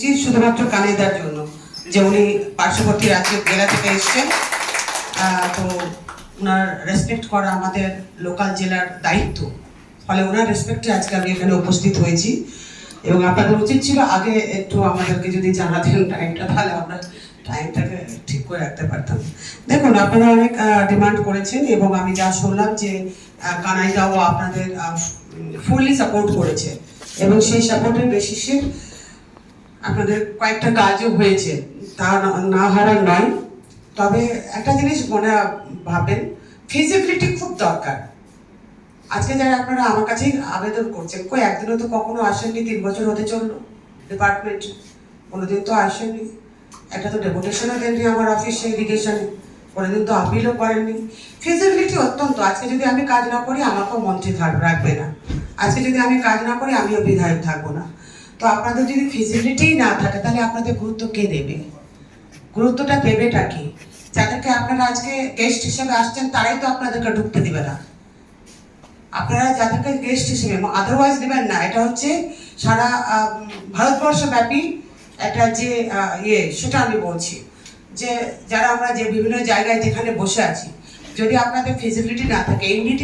জি, শুধুমাত্র কানিদার জন্য, যে উনি পার্শ্ববর্তী রাজ্যের জেলা থেকে এসছেন। তো ওনার রেসপেক্ট করা আমাদের লোকাল জেলার দায়িত্ব। ফলে ওনার রেসপেক্টে আজকে আমি এখানে উপস্থিত হয়েছি। এবং আপনাদের উচিত ছিল আগে একটু আমাদেরকে যদি জানাতেন টাইমটা তাহলে আমরা টাইমটাকে ঠিক করে রাখতে পারতাম। দেখুন, আপনারা অনেক ডিমান্ড করেছেন এবং আমি যা শুনলাম যে কানাইদাও আপনাদের ফুললি সাপোর্ট করেছে। এবং সেই সাপোর্টের বেসিসে আপনাদের কয়েকটা কাজও হয়েছে। তা না- হারার নয়। তবে একটা জিনিস মনে ভাবেন ফিজিবিলিটি খুব দরকার। আজকে যারা আপনারা আমার কাছেই আবেদন করছেন, কই একদিনও তো কখনো আসেননি, তিন বছর হতে চলল। ডিপার্টমেন্টে কোনোদিন তো আসেননি। একটা তো ডেপুটেশনও দেননি আমার অফিসে ইরিগেশনে কোনোদিন তো আপিলও করেননি। ফিজিবিলিটি অত্যন্ত। আজকে যদি আমি কাজ না করি, আমাকেও মন্ত্রী থাক- রাখবে না। আজকে যদি আমি কাজ না করি, আমিও বিধায়ক থাকব না। তো আপনাদের যদি ফিজিবিলিটিই না থাকে তাহলে আপনাদের গুরুত্ব কে দেবে? গুরুত্বটা দেবেটা কি? যাদেরকে আপনারা আজকে গেস্ট হিসেবে আসছেন তারাই তো আপনাদেরকে ঢুকতে দিবে না। আপনারা যাদেরকে গেস্ট হিসেবে আদারওয়াইজ দেবেন না। এটা হচ্ছে সারা আহ, ভারতবর্ষব্যাপী একটা যে ইয়ে সেটা আমি বলছি। যে যারা আমরা যে বিভিন্ন জায়গায় যেখানে বসে আছি যদি আপনাদের ফিজিবিলিটি না থাকে ইউনিটি